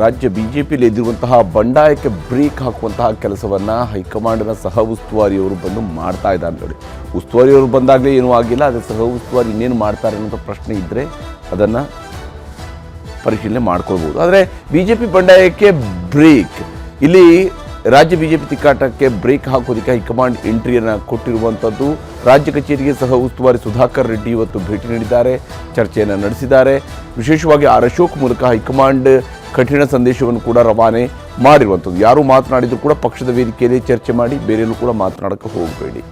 ರಾಜ್ಯ ಬಿಜೆಪಿಯಲ್ಲಿ ಎದ್ದಿರುವಂತಹ ಬಂಡಾಯಕ್ಕೆ ಬ್ರೇಕ್ ಹಾಕುವಂತಹ ಕೆಲಸವನ್ನು ಹೈಕಮಾಂಡ್ನ ಸಹ ಉಸ್ತುವಾರಿಯವರು ಬಂದು ಮಾಡ್ತಾ ಇದ್ದಾರೆ ನೋಡಿ. ಉಸ್ತುವಾರಿಯವರು ಬಂದಾಗಲೇ ಏನೂ ಆಗಿಲ್ಲ ಅದೇ ಸಹ ಉಸ್ತುವಾರಿ ಇನ್ನೇನು ಮಾಡ್ತಾರೆ ಅನ್ನೋದು ಪ್ರಶ್ನೆ ಇದ್ದರೆ ಅದನ್ನು ಪರಿಶೀಲನೆ ಮಾಡ್ಕೊಳ್ಬೋದು. ಆದರೆ ಬಿ ಜೆ ಪಿ ಬಂಡಾಯಕ್ಕೆ ಬ್ರೇಕ್. ಇಲ್ಲಿ ರಾಜ್ಯ ಬಿಜೆಪಿ ತಿಕ್ಕಾಟಕ್ಕೆ ಬ್ರೇಕ್ ಹಾಕೋದಕ್ಕೆ ಹೈಕಮಾಂಡ್ ಎಂಟ್ರಿಯನ್ನು ಕೊಟ್ಟಿರುವಂಥದ್ದು. ರಾಜ್ಯ ಕಚೇರಿಗೆ ಸಹ ಉಸ್ತುವಾರಿ ಸುಧಾಕರ್ ರೆಡ್ಡಿ ಇವತ್ತು ಭೇಟಿ ನೀಡಿದ್ದಾರೆ, ಚರ್ಚೆಯನ್ನು ನಡೆಸಿದ್ದಾರೆ. ವಿಶೇಷವಾಗಿ ಆರ್ ಅಶೋಕ್ ಮೂಲಕ ಹೈಕಮಾಂಡ್ ಕಠಿಣ ಸಂದೇಶವನ್ನು ಕೂಡ ರವಾನೆ ಮಾಡಿರುವಂಥದ್ದು. ಯಾರು ಮಾತನಾಡಿದರೂ ಕೂಡ ಪಕ್ಷದ ವೇದಿಕೆಯಲ್ಲಿ ಚರ್ಚೆ ಮಾಡಿ ಬೇರೆಯಲ್ಲೂ ಕೂಡ ಮಾತನಾಡಕ್ಕೆ ಹೋಗಬೇಡಿ.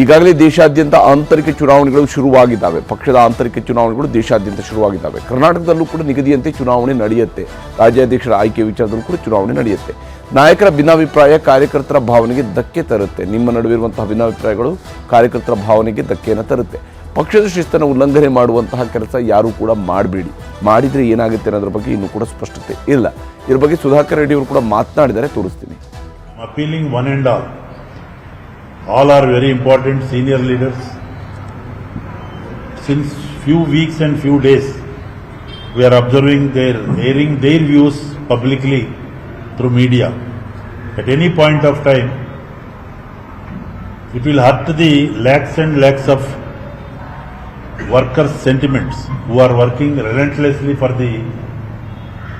ಈಗಾಗಲೇ ದೇಶಾದ್ಯಂತ ಆಂತರಿಕ ಚುನಾವಣೆಗಳು ಶುರುವಾಗಿದ್ದಾವೆ. ಪಕ್ಷದ ಆಂತರಿಕ ಚುನಾವಣೆಗಳು ದೇಶಾದ್ಯಂತ ಶುರುವಾಗಿದ್ದಾವೆ. ಕರ್ನಾಟಕದಲ್ಲೂ ಕೂಡ ನಿಗದಿಯಂತೆ ಚುನಾವಣೆ ನಡೆಯುತ್ತೆ. ರಾಜ್ಯಾಧ್ಯಕ್ಷರ ಆಯ್ಕೆ ವಿಚಾರದಲ್ಲೂ ಕೂಡ ಚುನಾವಣೆ ನಡೆಯುತ್ತೆ. ನಾಯಕರ ಭಿನ್ನಾಭಿಪ್ರಾಯ ಕಾರ್ಯಕರ್ತರ ಭಾವನೆಗೆ ಧಕ್ಕೆ ತರುತ್ತೆ. ನಿಮ್ಮ ನಡುವಿರುವಂತಹ ಭಿನ್ನಾಭಿಪ್ರಾಯಗಳು ಕಾರ್ಯಕರ್ತರ ಭಾವನೆಗೆ ಧಕ್ಕೆಯನ್ನು ತರುತ್ತೆ. ಪಕ್ಷದ ಶಿಸ್ತನ್ನು ಉಲ್ಲಂಘನೆ ಮಾಡುವಂತಹ ಕೆಲಸ ಯಾರೂ ಕೂಡ ಮಾಡಬೇಡಿ ಮಾಡಿದರೆ ಏನಾಗುತ್ತೆ ಅನ್ನೋದ್ರ ಬಗ್ಗೆ ಇನ್ನೂ ಕೂಡ ಸ್ಪಷ್ಟತೆ ಇಲ್ಲ ಇದ್ರ ಬಗ್ಗೆ ಸುಧಾಕರ್ ರೆಡ್ಡಿ ಅವರು ಕೂಡ ಮಾತನಾಡಿದ್ದಾರೆ ತೋರಿಸ್ತೀನಿ appealing one and all. All are very important senior leaders. Since few weeks and few days, we are observing their airing their views publicly through media. At any point of time, it will hurt the lakhs and lakhs of workers' sentiments who are working relentlessly for the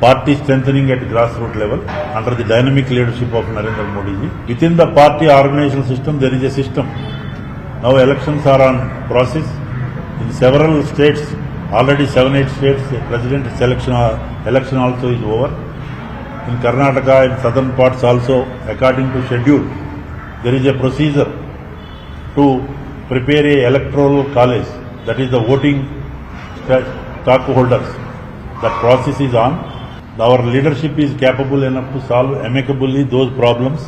party strengthening at grassroots level under the dynamic leadership of Narendra Modi ji. Within the party organizational system, there is a system. Now elections are on process. In several states, already seven, eight states, the president selection, election also is over. In Karnataka and southern parts also, according to schedule, there is a procedure to prepare a electoral college, that is the voting stockholders. That process is on. Our leadership is capable enough to solve amicably those problems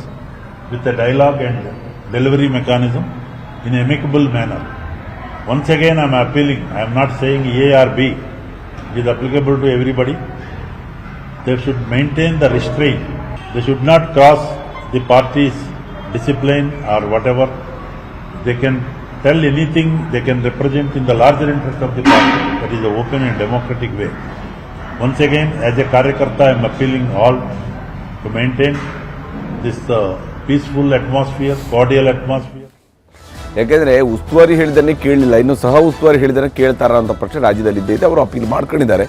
with a dialogue and delivery mechanism in amicable manner. Once again, I am appealing, I am not saying A or B, it is applicable to everybody. They should maintain the restraint. They should not cross the party's discipline or whatever. They can tell anything they can represent in the larger interest of the party. That is the open and democratic way. Once again, as a Karyakarta, I am appealing all to maintain this uh, peaceful atmosphere, cordial atmosphere. ಯಾಕೆಂದರೆ ಉಸ್ತುವಾರಿ ಹೇಳಿದ್ದನ್ನೇ ಕೇಳಲಿಲ್ಲ. ಇನ್ನು ಸಹ ಉಸ್ತುವಾರಿ ಹೇಳಿದ್ದನ್ನು ಕೇಳ್ತಾರ ಅಂತ ಪ್ರಶ್ನೆ ರಾಜ್ಯದಲ್ಲಿ ಇದ್ದೈತೆ ಅವರು ಅಪೀಲ್ ಮಾಡ್ಕೊಂಡಿದ್ದಾರೆ.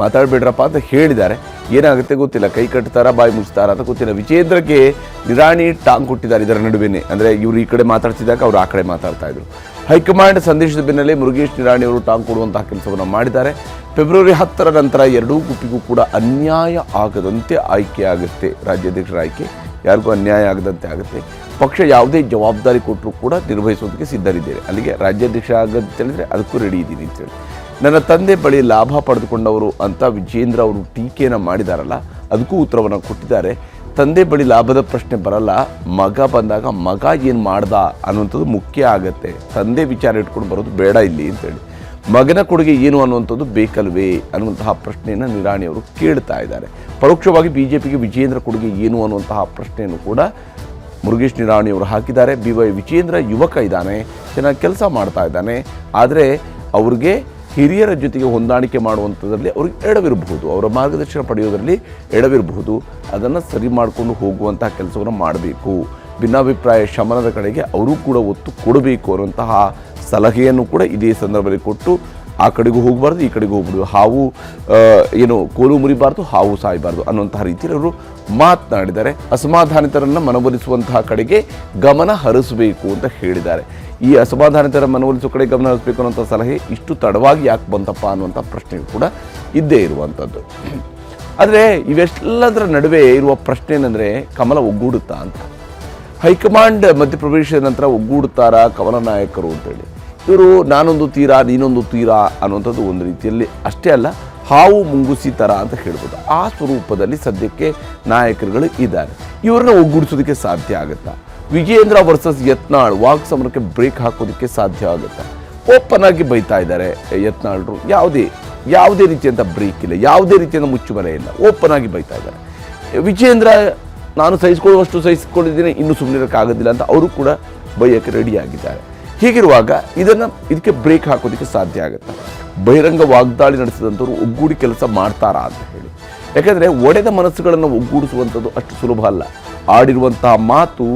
ಮಾತಾಡಬೇಡ್ರಪ್ಪ ಅಂತ ಹೇಳಿದ್ದಾರೆ. ಏನಾಗುತ್ತೆ ಗೊತ್ತಿಲ್ಲ. ಕೈ ಕಟ್ತಾರ, ಬಾಯಿ ಮುಚ್ತಾರ ಅಂತ ಗೊತ್ತಿಲ್ಲ. ವಿಜೇಂದ್ರಕ್ಕೆ ನಿರಾಣಿ ಟಾಂಗ್ ಕೊಟ್ಟಿದ್ದಾರೆ ಇದರ ನಡುವೆನೇ. ಅಂದರೆ ಇವರು ಈ ಕಡೆ ಮಾತಾಡ್ತಿದ್ದಾಗ ಅವರು ಆ ಕಡೆ ಮಾತಾಡ್ತಾ ಇದ್ರು. ಹೈಕಮಾಂಡ್ ಸಂದೇಶದ ಬೆನ್ನಲ್ಲೇ ಮುರುಗೇಶ್ ನಿರಾಣಿ ಅವರು ಟಾಂಗ್ ಕೊಡುವಂತಹ ಕೆಲಸವನ್ನು ಮಾಡಿದ್ದಾರೆ. ಫೆಬ್ರವರಿ ಹತ್ತರ ನಂತರ ಎರಡೂ ಗುಂಪಿಗೂ ಕೂಡ ಅನ್ಯಾಯ ಆಗದಂತೆ ಆಯ್ಕೆ ಆಗುತ್ತೆ. ರಾಜ್ಯಾಧ್ಯಕ್ಷರ ಆಯ್ಕೆ. ಯಾರಿಗೂ ಅನ್ಯಾಯ ಆಗದಂತೆ ಆಗುತ್ತೆ. ಪಕ್ಷ ಯಾವುದೇ ಜವಾಬ್ದಾರಿ ಕೊಟ್ಟರೂ ಕೂಡ ನಿರ್ವಹಿಸೋದಕ್ಕೆ ಸಿದ್ಧರಿದ್ದೇನೆ ಅಲ್ಲಿಗೆ ರಾಜ್ಯಾಧ್ಯಕ್ಷ ಆಗೋದು ಹೇಳಿದ್ರೆ ಅದಕ್ಕೂ ರೆಡಿ ಇದ್ದೀನಿ ಅಂತೇಳಿ ನನ್ನ ತಂದೆ ಬಳಿ ಲಾಭ ಪಡೆದುಕೊಂಡವರು ಅಂತ ವಿಜೇಂದ್ರ ಅವರು ಟೀಕೆಯನ್ನು ಮಾಡಿದಾರಲ್ಲ, ಅದಕ್ಕೂ ಉತ್ತರವನ್ನು ಕೊಟ್ಟಿದ್ದಾರೆ. ತಂದೆ ಬಳಿ ಲಾಭದ ಪ್ರಶ್ನೆ ಬರಲ್ಲ, ಮಗ ಬಂದಾಗ ಮಗ ಏನು ಮಾಡ್ದ ಅನ್ನುವಂಥದ್ದು ಮುಖ್ಯ ಆಗತ್ತೆ. ತಂದೆ ವಿಚಾರ ಇಟ್ಕೊಂಡು ಬರೋದು ಬೇಡ ಇಲ್ಲಿ ಅಂತೇಳಿ ಮಗನ ಕೊಡುಗೆ ಏನು ಅನ್ನುವಂಥದ್ದು ಬೇಕಲ್ವೇ ಅನ್ನುವಂತಹ ಪ್ರಶ್ನೆಯನ್ನು ನಿರಾಣಿ ಅವರು ಕೇಳ್ತಾ ಇದ್ದಾರೆ. ಪರೋಕ್ಷವಾಗಿ ಬಿ ಜೆ ಪಿಗೆ ವಿಜೇಂದ್ರ ಕೊಡುಗೆ ಏನು ಅನ್ನುವಂತಹ ಪ್ರಶ್ನೆಯನ್ನು ಕೂಡ ಮುರುಗೇಶ್ ನಿರಾಣಿ ಅವರು ಹಾಕಿದ್ದಾರೆ. ಬಿ ವೈ ವಿಜೇಂದ್ರ ಯುವಕ ಇದ್ದಾನೆ. ಚೆನ್ನಾಗಿ ಕೆಲಸ ಮಾಡ್ತಾ ಇದ್ದಾನೆ. ಆದರೆ ಅವ್ರಿಗೆ ಹಿರಿಯರ ಜೊತೆಗೆ ಹೊಂದಾಣಿಕೆ ಮಾಡುವಂಥದ್ರಲ್ಲಿ ಅವ್ರಿಗೆ ಎಡವಿರಬಹುದು. ಅವರ ಮಾರ್ಗದರ್ಶನ ಪಡೆಯೋದರಲ್ಲಿ ಎಡವಿರಬಹುದು. ಅದನ್ನು ಸರಿ ಮಾಡಿಕೊಂಡು ಹೋಗುವಂತಹ ಕೆಲಸವನ್ನು ಮಾಡಬೇಕು. ಭಿನ್ನಾಭಿಪ್ರಾಯ ಶಮನದ ಕಡೆಗೆ ಅವರು ಕೂಡ ಒತ್ತು ಕೊಡಬೇಕು ಅನ್ನುವಂತಹ ಸಲಹೆಯನ್ನು ಕೂಡ ಇದೇ ಸಂದರ್ಭದಲ್ಲಿ ಕೊಟ್ಟು ಆ ಕಡೆಗೂ ಹೋಗಬಾರ್ದು, ಈ ಕಡೆಗೂ ಹೋಗ್ಬಿಡು. ಹಾವು ಏನು ಕೋಲು ಮುರಿಬಾರ್ದು, ಹಾವು ಸಾಯಬಾರ್ದು ಅನ್ನುವಂತಹ ರೀತಿಯಲ್ಲಿ ಅವರು ಮಾತನಾಡಿದ್ದಾರೆ. ಅಸಮಾಧಾನಿತರನ್ನು ಮನವೊಲಿಸುವಂತಹ ಕಡೆಗೆ ಗಮನ ಹರಿಸಬೇಕು ಅಂತ ಹೇಳಿದ್ದಾರೆ. ಈ ಅಸಮಾಧಾನಿತರ ಮನವೊಲಿಸುವ ಕಡೆ ಗಮನ ಹರಿಸಬೇಕು ಅನ್ನೋಂಥ ಸಲಹೆ ಇಷ್ಟು ತಡವಾಗಿ ಯಾಕೆ ಬಂತಪ್ಪ ಅನ್ನುವಂಥ ಪ್ರಶ್ನೆ ಕೂಡ ಇದ್ದೇ ಇರುವಂಥದ್ದು. ಆದರೆ ಇವೆಲ್ಲದರ ನಡುವೆ ಇರುವ ಪ್ರಶ್ನೆ ಏನಂದರೆ ಕಮಲ ಒಗ್ಗೂಡುತ್ತಾ ಅಂತ. ಹೈಕಮಾಂಡ್ ಮಧ್ಯಪ್ರವೇಶದ ನಂತರ ಒಗ್ಗೂಡುತ್ತಾರಾ ಕಮಲ ನಾಯಕರು ಅಂತೇಳಿ. ಇವರು ನಾನೊಂದು ತೀರಾ, ನೀನೊಂದು ತೀರಾ ಅನ್ನುವಂಥದ್ದು ಒಂದು ರೀತಿಯಲ್ಲಿ ಅಷ್ಟೇ ಅಲ್ಲ, ಹಾವು ಮುಂಗುಸಿ ಥರ ಅಂತ ಹೇಳ್ಬೋದು. ಆ ಸ್ವರೂಪದಲ್ಲಿ ಸದ್ಯಕ್ಕೆ ನಾಯಕರುಗಳು ಇದ್ದಾರೆ. ಇವರನ್ನ ಒಗ್ಗೂಡಿಸೋದಕ್ಕೆ ಸಾಧ್ಯ ಆಗುತ್ತಾ? ವಿಜೇಂದ್ರ ವರ್ಸಸ್ ಯತ್ನಾಳ್ ವಾಕ್ ಸಮರಕ್ಕೆ ಬ್ರೇಕ್ ಹಾಕೋದಕ್ಕೆ ಸಾಧ್ಯ ಆಗುತ್ತಾ? ಓಪನ್ ಆಗಿ ಬೈತಾ ಇದ್ದಾರೆ ಯತ್ನಾಳ್ರು. ಯಾವುದೇ ಯಾವುದೇ ರೀತಿಯಂಥ ಬ್ರೇಕ್ ಇಲ್ಲ, ಯಾವುದೇ ರೀತಿಯಿಂದ ಮುಚ್ಚುಮರೆ ಇಲ್ಲ. ಓಪನ್ ಆಗಿ ಬೈತಾ ಇದ್ದಾರೆ. ವಿಜೇಂದ್ರ ನಾನು ಸಹಿಸ್ಕೊಳ್ಳುವಷ್ಟು ಸಹಿಸ್ಕೊಂಡಿದ್ದೀನಿ, ಇನ್ನೂ ಸುಮ್ಮನಿರೋಕ್ಕಾಗೋದಿಲ್ಲ ಅಂತ ಅವರು ಕೂಡ ಬೈಯಕ್ಕೆ ರೆಡಿಯಾಗಿದ್ದಾರೆ ಹೀಗಿರುವಾಗ ಇದನ್ನು ಇದಕ್ಕೆ ಬ್ರೇಕ್ ಹಾಕೋದಕ್ಕೆ ಸಾಧ್ಯ ಆಗುತ್ತೆ. ಬಹಿರಂಗ ವಾಗ್ದಾಳಿ ನಡೆಸಿದಂಥವ್ರು ಒಗ್ಗೂಡಿ ಕೆಲಸ ಮಾಡ್ತಾರಾ ಅಂತ ಹೇಳಿ. ಯಾಕೆಂದರೆ ಒಡೆದ ಮನಸ್ಸುಗಳನ್ನು ಒಗ್ಗೂಡಿಸುವಂಥದ್ದು ಅಷ್ಟು ಸುಲಭ ಅಲ್ಲ. ಆಡಿರುವಂತಹ ಮಾತು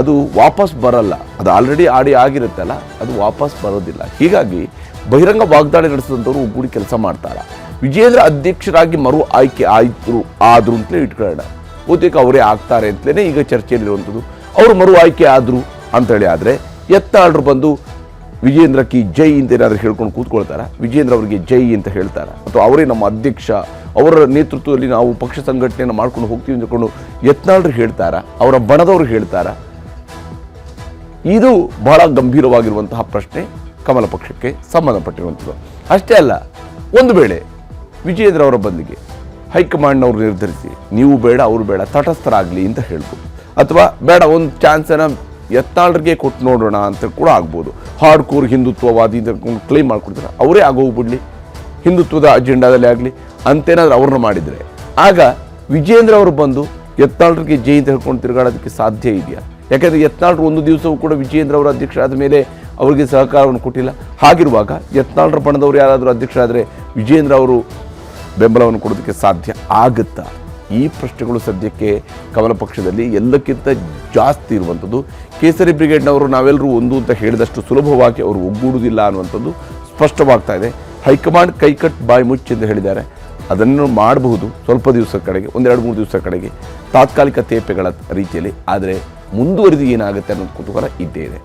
ಅದು ವಾಪಸ್ ಬರಲ್ಲ. ಅದು ಆಲ್ರೆಡಿ ಆಡಿ ಆಗಿರುತ್ತಲ್ಲ, ಅದು ವಾಪಸ್ ಬರೋದಿಲ್ಲ. ಹೀಗಾಗಿ ಬಹಿರಂಗ ವಾಗ್ದಾಳಿ ನಡೆಸಿದಂಥವ್ರು ಒಗ್ಗೂಡಿ ಕೆಲಸ ಮಾಡ್ತಾರ. ವಿಜೇಂದ್ರ ಅಧ್ಯಕ್ಷರಾಗಿ ಮರು ಆಯ್ಕೆ ಆಯಿತು ಆದ್ರು ಅಂತಲೇ ಇಟ್ಕೊಳ್ಳೋಣ. ಬಹುತೇಕ ಅವರೇ ಆಗ್ತಾರೆ ಅಂತಲೇ ಈಗ ಚರ್ಚೆಯಲ್ಲಿರುವಂಥದ್ದು. ಅವರು ಮರು ಆಯ್ಕೆ ಆದರು ಅಂತೇಳಿ ಆದರೆ ಎತ್ತಾಳರು ಬಂದು ವಿಜೇಂದ್ರ ಜೈ ಅಂತ ಏನಾದರೂ ಹೇಳ್ಕೊಂಡು ಕೂತ್ಕೊಳ್ತಾರ? ವಿಜೇಂದ್ರ ಅವರಿಗೆ ಜೈ ಅಂತ ಹೇಳ್ತಾರೆ? ಅಥವಾ ಅವರೇ ನಮ್ಮ ಅಧ್ಯಕ್ಷ, ಅವರ ನೇತೃತ್ವದಲ್ಲಿ ನಾವು ಪಕ್ಷ ಸಂಘಟನೆಯನ್ನು ಮಾಡ್ಕೊಂಡು ಹೋಗ್ತೀವಿ ಅಂದ್ಕೊಂಡು ಯತ್ನಾಳ್ರು ಹೇಳ್ತಾರ? ಅವರ ಬಣದವರು ಹೇಳ್ತಾರ? ಇದು ಬಹಳ ಗಂಭೀರವಾಗಿರುವಂತಹ ಪ್ರಶ್ನೆ ಕಮಲ ಪಕ್ಷಕ್ಕೆ ಸಂಬಂಧಪಟ್ಟಿರುವಂಥದ್ದು. ಅಷ್ಟೇ ಅಲ್ಲ, ಒಂದು ವೇಳೆ ವಿಜಯೇಂದ್ರ ಅವರ ಬಂದಿಗೆ ಹೈಕಮಾಂಡ್ನವರು ನಿರ್ಧರಿಸಿ, ನೀವು ಬೇಡ, ಅವರು ಬೇಡ, ತಟಸ್ಥರಾಗಲಿ ಅಂತ ಹೇಳ್ಬೋದು. ಅಥವಾ ಬೇಡ, ಒಂದು ಚಾನ್ಸನ್ನು ಯತ್ನಾಳ್ರಿಗೆ ಕೊಟ್ಟು ನೋಡೋಣ ಅಂತ ಕೂಡ ಆಗ್ಬೋದು. ಹಾರ್ಡ್ ಕೋರ್ ಹಿಂದುತ್ವವಾದಿ ಕ್ಲೈಮ್ ಮಾಡ್ಕೊಡ್ತಾರೆ. ಅವರೇ ಆಗೋಗ್ಬಿಡ್ಲಿ ಹಿಂದುತ್ವದ ಅಜೆಂಡಾದಲ್ಲಿ ಆಗಲಿ, ಅಂತೇನಾದರೂ ಅವ್ರನ್ನ ಮಾಡಿದರೆ. ಆಗ ವಿಜೇಂದ್ರ ಅವರು ಬಂದು ಯತ್ನಾಳ್ರಿಗೆ ಜೈ ಅಂತ ಹೇಳ್ಕೊಂಡು ತಿರುಗಾಡೋದಕ್ಕೆ ಸಾಧ್ಯ ಇದೆಯಾ? ಯಾಕೆಂದರೆ ಯತ್ನಾಳ್ರು ಒಂದು ದಿವಸವೂ ಕೂಡ ವಿಜೇಂದ್ರ ಅವರ ಆದ ಮೇಲೆ ಅವರಿಗೆ ಸಹಕಾರವನ್ನು ಕೊಟ್ಟಿಲ್ಲ. ಹಾಗಿರುವಾಗ ಯತ್ನಾಳ್ರ ಬಣದವರು ಯಾರಾದರೂ ಅಧ್ಯಕ್ಷರಾದರೆ ವಿಜೇಂದ್ರ ಅವರು ಬೆಂಬಲವನ್ನು ಕೊಡೋದಕ್ಕೆ ಸಾಧ್ಯ ಆಗುತ್ತಾ? ಈ ಪ್ರಶ್ನೆಗಳು ಸದ್ಯಕ್ಕೆ ಕಮಲ ಪಕ್ಷದಲ್ಲಿ ಎಲ್ಲಕ್ಕಿಂತ ಜಾಸ್ತಿ ಇರುವಂಥದ್ದು. ಕೇಸರಿ ಬ್ರಿಗೇಡ್ನವರು ನಾವೆಲ್ಲರೂ ಒಂದು ಅಂತ ಹೇಳಿದಷ್ಟು ಸುಲಭವಾಗಿ ಅವರು ಒಗ್ಗೂಡುವುದಿಲ್ಲ ಅನ್ನುವಂಥದ್ದು ಸ್ಪಷ್ಟವಾಗ್ತಾ ಇದೆ. ಹೈಕಮಾಂಡ್ ಕೈಕಟ್ ಬಾಯಿ ಮುಚ್ಚಿ ಎಂದು ಹೇಳಿದ್ದಾರೆ. ಅದನ್ನು ಮಾಡಬಹುದು ಸ್ವಲ್ಪ ದಿವಸ ಕಡೆಗೆ, ಒಂದೆರಡು ಮೂರು ದಿವಸ ಕಡೆಗೆ. ತಾತ್ಕಾಲಿಕ ತೇಪೆಗಳ ರೀತಿಯಲ್ಲಿ. ಆದರೆ ಮುಂದುವರಿದು ಏನಾಗುತ್ತೆ ಅನ್ನೋದು ಕುತೂಹಲ ಇದ್ದೇ ಇದೆ.